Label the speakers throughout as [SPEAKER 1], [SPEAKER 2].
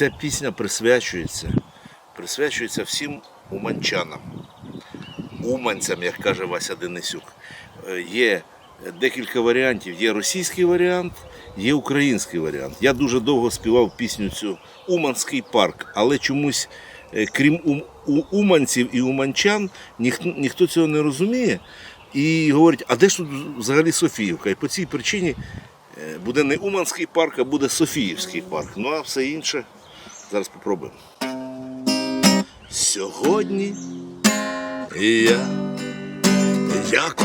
[SPEAKER 1] ця пісня присвячується, присвячується всім уманчанам, уманцям, як каже Вася Денисюк. Е, Є декілька варіантів. Є російський варіант, є український варіант. Я дуже довго співав пісню цю Уманський парк, але чомусь, е, крім ум, у, уманців і уманчан, ніхто, ніхто цього не розуміє. І говорять, а де ж тут взагалі Софіївка? І по цій причині е, буде не Уманський парк, а буде Софіївський парк. Ну а все інше зараз попробуємо. Сьогодні я, як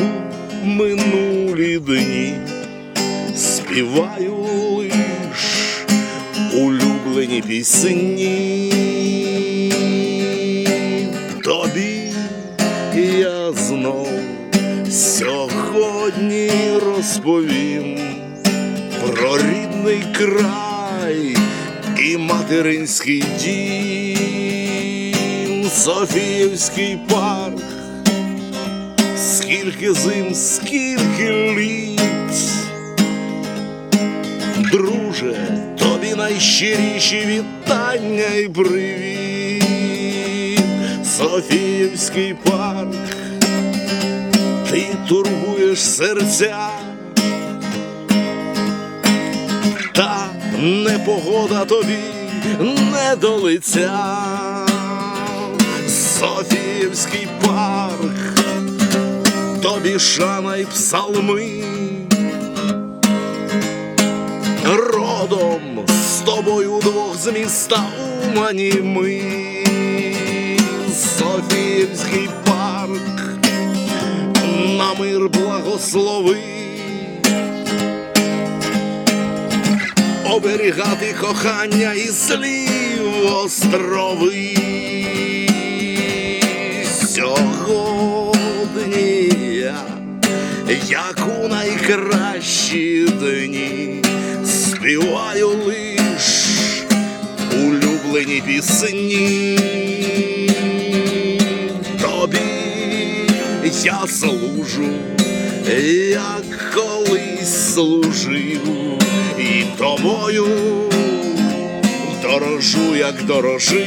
[SPEAKER 1] у минулі дні, співаю лиш улюблені пісні. Тобі я знов сьогодні розповім про рідний край і материнський дім, Софіївський парк, скільки зим, скільки літ. Друже, тобі найщиріші вітання і привіт, Софіївський парк, ти турбуєш серця, непогода тобі не до лиця. Софіївський парк, тобі шана й псалми. Родом з тобою двох з міста Умані ми. Софіївський парк, на мир благослови. Оберігати кохання і слів острови. Сьогодні я, як у найкращі дні, співаю лиш улюблені пісні. Тобі я служу, як колись служив, і тобою дорожу, як дорожив.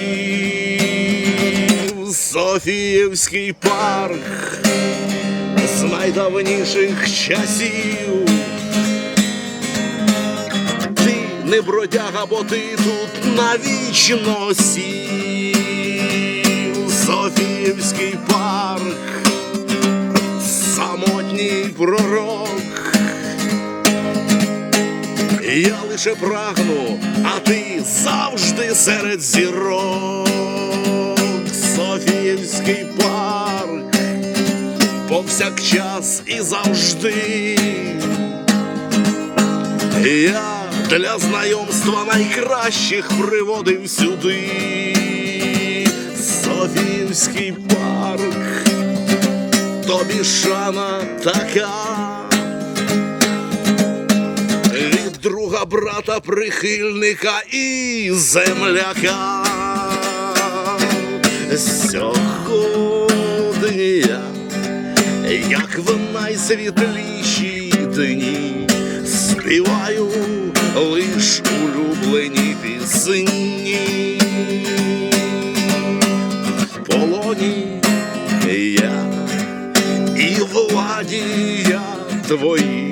[SPEAKER 1] Софіївський парк з найдавніших часів. Ти не бродяга, бо ти тут навічно сів. Софіївський парк, самотній пророк. Я лише прагну, а ти завжди серед зірок. Софіївський парк, повсякчас і завжди. Я для знайомства найкращих приводив сюди. Софіївський парк, тобі шана така. Брата прихильника і земляка. Сьогодні як в найсвітліші дні, співаю лиш улюблені пісні. В полоні я і владі я твої,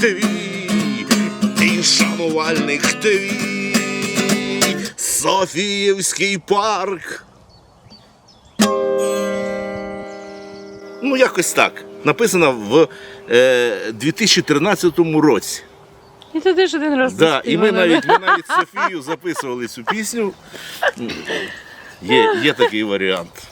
[SPEAKER 1] твій і шанувальник твій, Софіївський парк. Ну, якось так. Написано в е, 2013 році.
[SPEAKER 2] І ти теж один раз
[SPEAKER 1] Да, і ми навіть, ми навіть з Софією записували цю пісню. Є, є такий варіант.